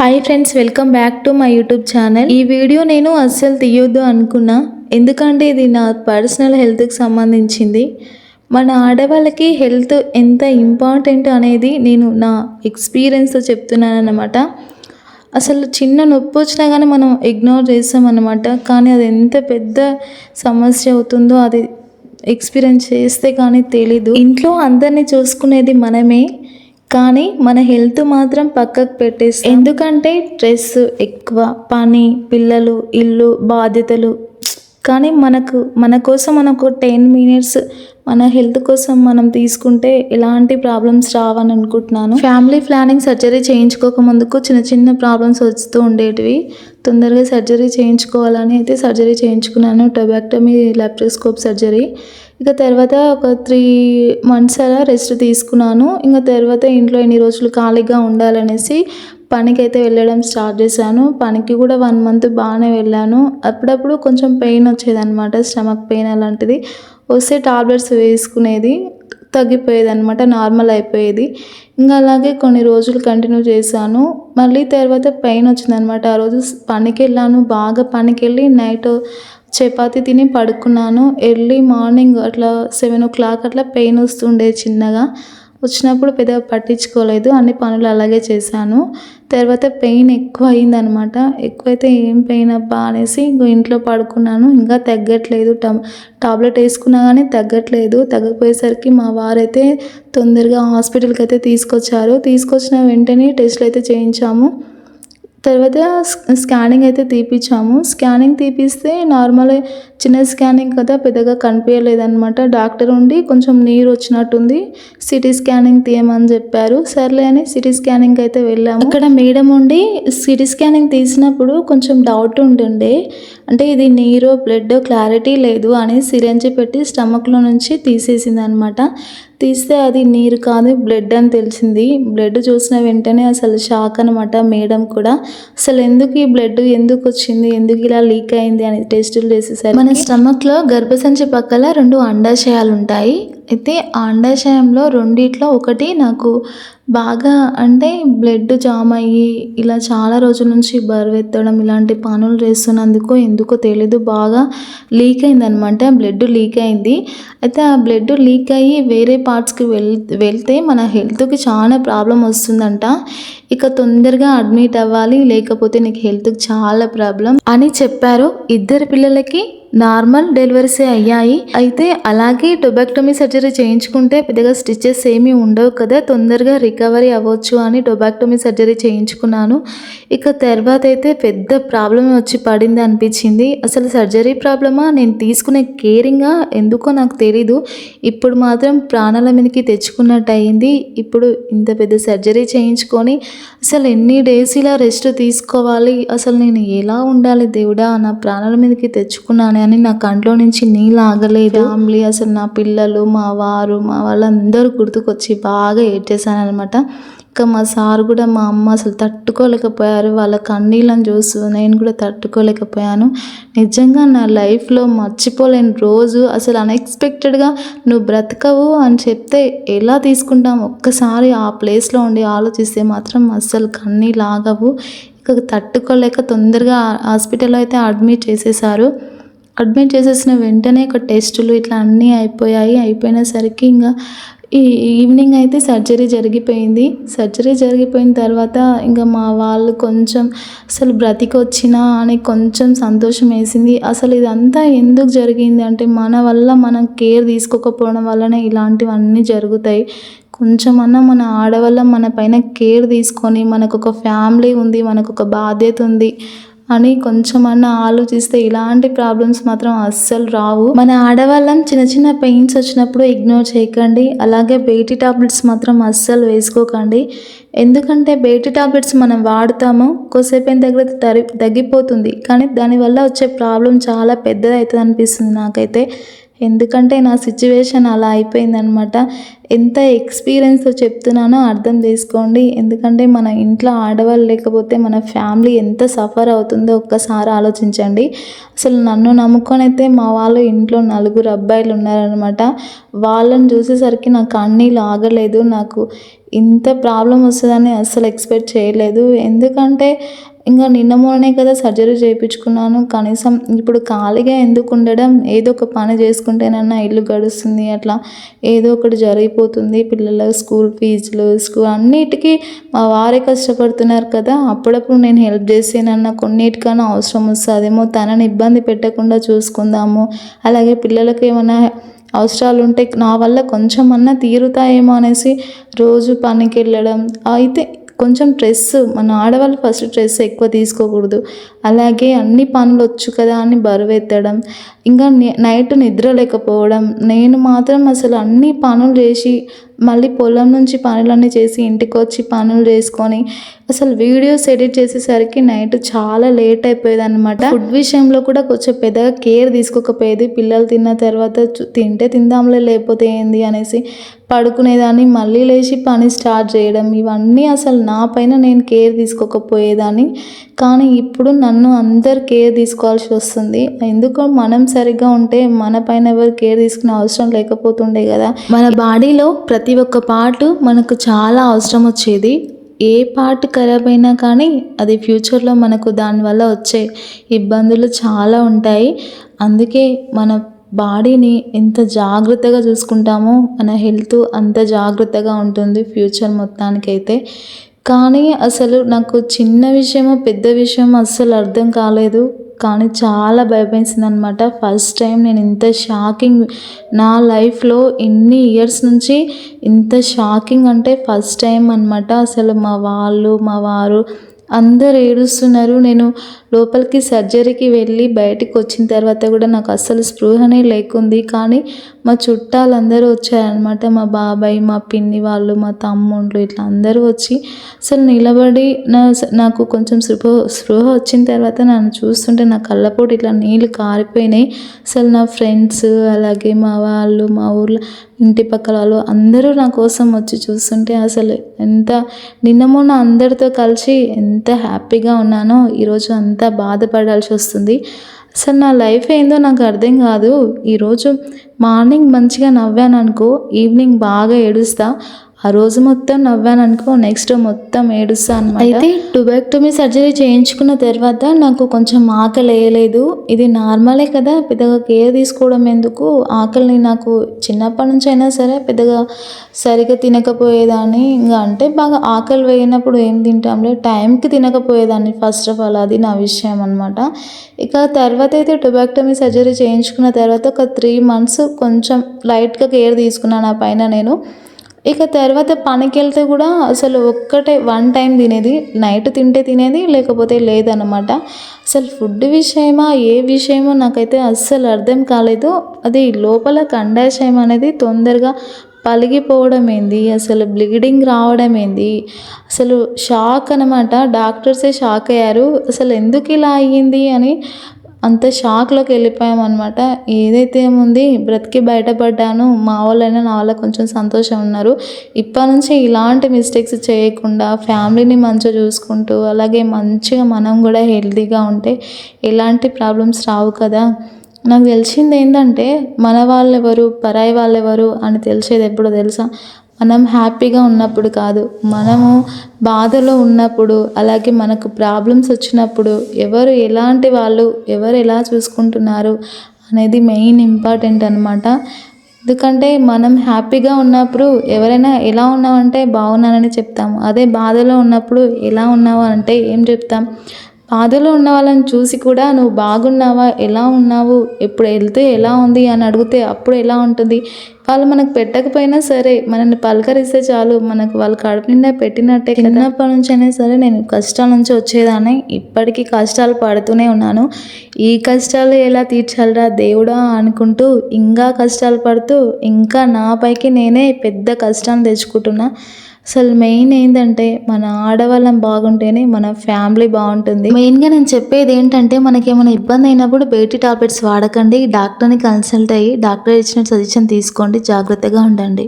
Hi friends welcome back to my YouTube channel ఈ video నేను అస్సలు తీయొద్దు అనుకున్నా. ఎందుకంటే ఇది నా పర్సనల్ హెల్త్కి సంబంధించింది. మన ఆడవాళ్ళకి హెల్త్ ఎంత ఇంపార్టెంట్ అనేది నేను నా ఎక్స్పీరియన్స్తో చెప్తున్నాను అనమాట అసలు చిన్న నొప్పి వచ్చినా కానీ మనం ఇగ్నోర్ చేస్తామన్నమాట. కానీ అది ఎంత పెద్ద సమస్య అవుతుందో అది ఎక్స్పీరియన్స్ చేస్తే కానీ తెలీదు. ఇంట్లో అందరినీ చూసుకునేది మనమే. కానీ మన హెల్త్ మాత్రం పక్కకు పెట్టేసి ఎందుకంటే స్ట్రెస్ ఎక్కువ పని పిల్లలు ఇల్లు బాధ్యతలు. కానీ మనకు మన కోసం మనకు టెన్ మినిట్స్ మన హెల్త్ కోసం మనం తీసుకుంటే ఎలాంటి ప్రాబ్లమ్స్ రావని అనుకుంటున్నాను. ఫ్యామిలీ ప్లానింగ్ సర్జరీ చేయించుకోక ముందుకు చిన్న చిన్న ప్రాబ్లమ్స్ వస్తూ ఉండేటివి. తొందరగా సర్జరీ చేయించుకోవాలని అయితే సర్జరీ చేయించుకున్నాను. Tubectomy laparoscope surgery. ఇక తర్వాత ఒక త్రీ మంత్స్ అలా రెస్ట్ తీసుకున్నాను. ఇంకా తర్వాత ఇంట్లో ఎన్ని రోజులు ఖాళీగా ఉండాలనేసి పనికి అయితే వెళ్ళడం స్టార్ట్ చేశాను. పనికి కూడా వన్ మంత్ బాగానే వెళ్ళాను. అప్పుడప్పుడు కొంచెం పెయిన్ వచ్చేదన్నమాట స్టమక్ పెయిన్ అలాంటిది. వస్తే టాబ్లెట్స్ వేసుకునేది తగ్గిపోయేది అనమాట నార్మల్ అయిపోయేది. ఇంకా అలాగే కొన్ని రోజులు కంటిన్యూ చేశాను. మళ్ళీ తర్వాత పెయిన్ వచ్చిందనమాట ఆ రోజు పనికి వెళ్ళాను బాగా పనికి వెళ్ళి నైట్ చపాతి తిని పడుకున్నాను. ఎర్లీ మార్నింగ్ అట్లా సెవెన్ ఓ క్లాక్ అట్లా పెయిన్ వస్తుండే చిన్నగా. వచ్చినప్పుడు పెద్దగా పట్టించుకోలేదు. అన్ని పనులు అలాగే చేశాను. తర్వాత పెయిన్ ఎక్కువ అయిందనమాట ఎక్కువైతే ఏం పెయిన్ అబ్బా అనేసి ఇంకో ఇంట్లో పడుకున్నాను. ఇంకా తగ్గట్లేదు. టమ్ టాబ్లెట్ వేసుకున్నా కానీ తగ్గట్లేదు. తగ్గపోయేసరికి మా వారైతే తొందరగా హాస్పిటల్కి అయితే తీసుకొచ్చారు. తీసుకొచ్చిన వెంటనే టెస్ట్లు అయితే చేయించాము. తర్వాత స్కానింగ్ అయితే తీపిచ్చాము. స్కానింగ్ తీపిస్తే నార్మల్ చిన్న స్కానింగ్ కదా పెద్దగా కనిపించలేదన్నమాట డాక్టర్ ఉండి కొంచెం నీరు వచ్చినట్టుంది. సిటీ స్కానింగ్ తీయమని చెప్పారు. సర్లే అని సిటీ స్కానింగ్ అయితే వెళ్ళాము. అక్కడ మేడం ఉండి సిటీ స్కానింగ్ తీసినప్పుడు కొంచెం డౌట్ ఉంటుండే. అంటే ఇది నీరు బ్లడ్ క్లారిటీ లేదు అని సిరంజి పెట్టి స్టమక్లో నుంచి తీసేసింది అనమాట తీస్తే అది నీరు కాదు బ్లడ్ అని తెలిసింది. బ్లడ్ చూసిన వెంటనే అసలు షాక్ అనమాట మేడం కూడా. అసలు ఎందుకు ఈ బ్లడ్ ఎందుకు వచ్చింది? ఎందుకు ఇలా లీక్ అయింది? అని టెస్టులు చేసేసారు మన స్టమక్లో గర్భసంచి పక్కల రెండు అండాశయాలు ఉంటాయి. అయితే ఆ అండాశయంలో రెండిట్లో ఒకటి నాకు బాగా అంటే బ్లడ్ జామ్ అయ్యి ఇలా చాలా రోజుల నుంచి బరువెత్తడం ఇలాంటి పనులు చేస్తున్నందుకు ఎందుకో తెలీదు. బాగా లీక్ అయిందనమాట బ్లడ్ లీక్ అయింది. అయితే ఆ బ్లడ్ లీక్ అయ్యి వేరే పార్ట్స్కి వెల్ వెళ్తే మన హెల్త్కి చాలా ప్రాబ్లం వస్తుందంట. ఇక తొందరగా అడ్మిట్ అవ్వాలి. లేకపోతే నీకు హెల్త్కి చాలా ప్రాబ్లం అని చెప్పారు. ఇద్దరు పిల్లలకి నార్మల్ డెలివరీసే అయ్యాయి. అయితే అలాగే టొబాక్టమీ సర్జరీ చేయించుకుంటే పెద్దగా స్టిచెస్ ఏమీ ఉండవు కదా. తొందరగా రికవరీ అవ్వచ్చు అని టొబాక్టమీ సర్జరీ చేయించుకున్నాను. ఇక తర్వాత అయితే పెద్ద ప్రాబ్లం వచ్చి పడింది అనిపించింది. అసలు సర్జరీ ప్రాబ్లమా? నేను తీసుకునే కేరింగా? ఎందుకో నాకు తెలీదు. ఇప్పుడు మాత్రం ప్రాణాల మీదకి తెచ్చుకున్నట్టు అయింది ఇప్పుడు ఇంత పెద్ద సర్జరీ చేయించుకొని అసలు ఎన్ని డేస్ ఇలా రెస్ట్ తీసుకోవాలి? అసలు నేను ఎలా ఉండాలి దేవుడా? నా ప్రాణాల మీదకి తెచ్చుకున్నాను కానీ నా కంట్లో నుంచి నీళ్ళు ఆగలేదు. ఫ్యామిలీ అసలు నా పిల్లలు మా వారు మా వాళ్ళందరూ గుర్తుకొచ్చి బాగా ఏడ్చేసాను అనమాట ఇంకా మా సార్ కూడా మా అమ్మ అసలు తట్టుకోలేకపోయారు. వాళ్ళ కన్నీళ్ళని చూస్తూ నేను కూడా తట్టుకోలేకపోయాను. నిజంగా నా లైఫ్లో మర్చిపోలేని రోజు. అసలు అన్ఎక్స్పెక్టెడ్గా నువ్వు బ్రతకవు అని చెప్తే ఎలా తీసుకుంటాం? ఒక్కసారి ఆ ప్లేస్లో ఉండి ఆలోచిస్తే మాత్రం అస్సలు కన్నీళ్ళు ఆగవు. ఇక తట్టుకోలేక తొందరగా హాస్పిటల్లో అయితే అడ్మిట్ చేసేసారు అడ్మిట్ చేసేసిన వెంటనే ఒక టెస్టులు ఇట్లా అన్నీ అయిపోయాయి. అయిపోయినసరికి ఇంకా ఈ ఈవినింగ్ అయితే సర్జరీ జరిగిపోయింది. సర్జరీ జరిగిపోయిన తర్వాత ఇంకా మా వాళ్ళు కొంచెం అసలు బ్రతికొచ్చినా అని కొంచెం సంతోషం వేసింది. అసలు ఇదంతా ఎందుకు జరిగింది అంటే మన వల్ల మనం కేర్ తీసుకోకపోవడం వల్లనే ఇలాంటివన్నీ జరుగుతాయి. కొంచెమన్నా మన ఆడవాళ్ళం మన పైన కేర్ తీసుకొని మనకు ఒక ఫ్యామిలీ ఉంది మనకు ఒక బాధ్యత ఉంది. అని కొంచెమన్నా ఆలోచిస్తే ఇలాంటి ప్రాబ్లమ్స్ మాత్రం అస్సలు రావు. మన ఆడవాళ్ళం చిన్న చిన్న పెయిన్స్ వచ్చినప్పుడు ఇగ్నోర్ చేయకండి. అలాగే బేటీ టాబ్లెట్స్ మాత్రం అస్సలు వేసుకోకండి. ఎందుకంటే బేటీ టాబ్లెట్స్ మనం వాడతాము కొద్దిసేపు దగ్గర తరి తగ్గిపోతుంది. కానీ దానివల్ల వచ్చే ప్రాబ్లం చాలా పెద్దది అవుతుంది అనిపిస్తుంది నాకైతే. ఎందుకంటే నా సిచ్యువేషన్ అలా అయిపోయిందనమాట ఎంత ఎక్స్పీరియన్స్తో చెప్తున్నానో అర్థం చేసుకోండి. ఎందుకంటే మన ఇంట్లో ఆడవాళ్ళు లేకపోతే మన ఫ్యామిలీ ఎంత సఫర్ అవుతుందో ఒక్కసారి ఆలోచించండి. అసలు నన్ను నమ్ముకొని అయితే మా వాళ్ళు ఇంట్లో నలుగురు అబ్బాయిలు ఉన్నారనమాట వాళ్ళని చూసేసరికి నాకు అన్నీళ్ళు ఆగలేదు. నాకు ఇంత ప్రాబ్లం వస్తుందని అస్సలు ఎక్స్పెక్ట్ చేయలేదు. ఎందుకంటే ఇంకా నిన్న మొన్నే కదా సర్జరీ చేయించుకున్నాను. కనీసం ఇప్పుడు ఖాళీగా ఎందుకు ఉండడం? ఏదో ఒక పని చేసుకుంటేనన్నా ఇల్లు గడుస్తుంది అట్లా. ఏదో ఒకటి జరిగిపోతుంది. పిల్లల స్కూల్ ఫీజులు స్కూల్ అన్నిటికీ మా వారే కష్టపడుతున్నారు కదా. అప్పుడప్పుడు నేను హెల్ప్ చేసేనన్నా కొన్నిటికన్నా అవసరం వస్తుందేమో. తనని ఇబ్బంది పెట్టకుండా చూసుకుందాము. అలాగే పిల్లలకి ఏమైనా అవసరాలు ఉంటే నా వల్ల కొంచెం అన్నా తీరుతాయేమో అనేసి రోజు పనికి వెళ్ళడం అయితే కొంచెం స్ట్రెస్ మన ఆడవాళ్ళు ఫస్ట్ స్ట్రెస్ ఎక్కువ తీసుకోకూడదు. అలాగే అన్ని పనులు వచ్చు కదా అని బరువు ఎత్తడం ఇంకా నైట్ నిద్ర లేకపోవడం నేను మాత్రం అసలు అన్ని పనులు చేసి మళ్ళీ పొలం నుంచి పనులన్నీ చేసి ఇంటికి వచ్చి పనులు చేసుకొని అసలు వీడియోస్ ఎడిట్ చేసేసరికి నైట్ చాలా లేట్ అయిపోయేది అనమాట ఫుడ్ విషయంలో కూడా కొంచెం పెద్దగా కేర్ తీసుకోకపోయేది. పిల్లలు తిన్న తర్వాత తింటే తిందాంలే లేకపోతే ఏంది అనేసి పడుకునేదాన్ని. మళ్ళీ లేచి పని స్టార్ట్ చేయడం ఇవన్నీ అసలు నా పైన నేను కేర్ తీసుకోకపోయేదాన్ని. కానీ ఇప్పుడు నన్ను అందరు కేర్ తీసుకోవాల్సి వస్తుంది. ఎందుకో మనం సరిగ్గా ఉంటే మన పైన ఎవరు కేర్ తీసుకునే అవసరం లేకపోతుండే కదా. మన బాడీలో ప్రతి ఒక్క పార్ట్ మనకు చాలా అవసరం వచ్చేది. ఏ పార్ట్ ఖరాబ్ అయినా కానీ అది ఫ్యూచర్లో మనకు దానివల్ల వచ్చే ఇబ్బందులు చాలా ఉంటాయి. అందుకే మన బాడీని ఎంత జాగ్రత్తగా చూసుకుంటామో మన హెల్త్ అంత జాగ్రత్తగా ఉంటుంది ఫ్యూచర్ మొత్తానికైతే. కానీ అసలు నాకు చిన్న విషయమో పెద్ద విషయం అస్సలు అర్థం కాలేదు. కానీ చాలా భయపేసింది అనమాట ఫస్ట్ టైం నేను ఇంత షాకింగ్ నా లైఫ్లో ఇన్ని ఇయర్స్ నుంచి ఇంత షాకింగ్ అంటే ఫస్ట్ టైం అనమాట. అసలు మా వాళ్ళు మా వారు అందరు ఏడుస్తున్నారు. నేను లోపలికి సర్జరీకి వెళ్ళి బయటికి వచ్చిన తర్వాత కూడా నాకు అస్సలు స్పృహనే లేకుంది. కానీ మా చుట్టాలందరూ వచ్చారనమాట మా బాబాయ్ మా పిన్ని వాళ్ళు మా తమ్ముళ్ళు ఇట్లా అందరూ వచ్చి అసలు నిలబడి నా నాకు కొంచెం స్పృహ స్పృహ వచ్చిన తర్వాత నన్ను చూస్తుంటే నా కళ్ళపోటు ఇట్లా నీళ్ళు కారిపోయినాయి. అసలు నా ఫ్రెండ్స్ అలాగే మా వాళ్ళు మా ఊర్లో ఇంటి పక్కల వాళ్ళు అందరూ నా కోసం వచ్చి చూస్తుంటే అసలు ఎంత నిన్న మొన్న అందరితో కలిసి ఎంత హ్యాపీగా ఉన్నానో ఈరోజు అంతా బాధపడాల్సి వస్తుంది. అసలు నా లైఫ్ ఏందో నాకు అర్థం కాదు. ఈరోజు మార్నింగ్ మంచిగా నవ్వాను అనుకో ఈవినింగ్ బాగా ఏడుస్తా. ఆ రోజు మొత్తం నవ్వాను అనుకో నెక్స్ట్ మొత్తం ఏడుస్తా అనమాట అయితే టుబాక్టమీ సర్జరీ చేయించుకున్న తర్వాత నాకు కొంచెం ఆకలి వేయలేదు. ఇది నార్మలే కదా పెద్దగా కేర్ తీసుకోవడం ఎందుకు? ఆకలిని నాకు చిన్నప్పటి నుంచి అయినా సరే పెద్దగా సరిగా తినకపోయేదాన్ని. ఇంకా అంటే బాగా ఆకలి వేయనప్పుడు ఏం తింటాంలే టైంకి తినకపోయేదాన్ని ఫస్ట్ ఆఫ్ ఆల్ అది నా విషయం అనమాట ఇక తర్వాత అయితే టొబాక్టమీ సర్జరీ చేయించుకున్న తర్వాత ఒక త్రీ మంత్స్ కొంచెం లైట్గా కేర్ తీసుకున్నాను ఆ పైన నేను. ఇక తర్వాత పనికి వెళ్తే కూడా అసలు ఒక్కటే వన్ టైం తినేది నైట్ తింటే తినేది లేకపోతే లేదన్నమాట. అసలు ఫుడ్ విషయమా ఏ విషయమో నాకైతే అస్సలు అర్థం కాలేదు. అది లోపల కండాశయం అనేది తొందరగా పలిగిపోవడం ఏంది అసలు బ్లీడింగ్ రావడం ఏంది? అసలు షాక్ అనమాట డాక్టర్సే షాక్ అయ్యారు. అసలు ఎందుకు ఇలా అయ్యింది అని అంత షాక్లోకి వెళ్ళిపోయాం అనమాట ఏదైతే ఏముంది బ్రతికి బయటపడ్డాను మా వాళ్ళైనా నా వాళ్ళ కొంచెం సంతోషం ఉన్నారు. ఇప్పటి నుంచి ఇలాంటి మిస్టేక్స్ చేయకుండా ఫ్యామిలీని మంచిగా చూసుకుంటూ అలాగే మంచిగా మనం కూడా హెల్తీగా ఉంటే ఎలాంటి ప్రాబ్లమ్స్ రావు కదా. నాకు తెలిసింది ఏంటంటే మన వాళ్ళు ఎవరు పరాయి వాళ్ళు ఎవరు అని తెలిసేది ఎప్పుడో తెలుసా? మనం హ్యాపీగా ఉన్నప్పుడు కాదు. మనము బాధలో ఉన్నప్పుడు అలాగే మనకు ప్రాబ్లమ్స్ వచ్చినప్పుడు ఎవరు ఎలాంటి వాళ్ళు ఎవరు ఎలా చూసుకుంటున్నారు అనేది మెయిన్ ఇంపార్టెంట్ అనమాట ఎందుకంటే మనం హ్యాపీగా ఉన్నప్పుడు ఎవరైనా ఎలా ఉన్నావంటే బాగున్నానని చెప్తాము అదే బాధలో ఉన్నప్పుడు ఎలా ఉన్నావు అంటే ఏం చెప్తాం? బాధలో ఉన్న వాళ్ళని చూసి కూడా నువ్వు బాగున్నావా? ఎలా ఉన్నావు? ఎప్పుడు వెళ్తే ఎలా ఉంది? అని అడిగితే అప్పుడు ఎలా ఉంటుంది? వాళ్ళు మనకు పెట్టకపోయినా సరే మనల్ని పలకరిస్తే చాలు. మనకు వాళ్ళు కడుపు నిండా పెట్టినట్టే చిన్నప్పటి నుంచి అయినా సరే నేను కష్టాల నుంచి వచ్చేదాన్ని. ఇప్పటికీ కష్టాలు పడుతూనే ఉన్నాను. ఈ కష్టాలు ఎలా తీర్చాలరా దేవుడా అనుకుంటూ ఇంకా కష్టాలు పడుతూ ఇంకా నాపైకి నేనే పెద్ద కష్టాన్ని తెచ్చుకుంటున్నా. అసలు మెయిన్ ఏంటంటే మన ఆడవాళ్ళం బాగుంటేనే మన ఫ్యామిలీ బాగుంటుంది. మెయిన్గా నేను చెప్పేది ఏంటంటే మనకేమైనా ఇబ్బంది అయినప్పుడు బేటీ టాబ్లెట్స్ వాడకండి డాక్టర్ని కన్సల్ట్ అయ్యి డాక్టర్ ఇచ్చిన సజెషన్ తీసుకోండి జాగ్రత్తగా ఉండండి.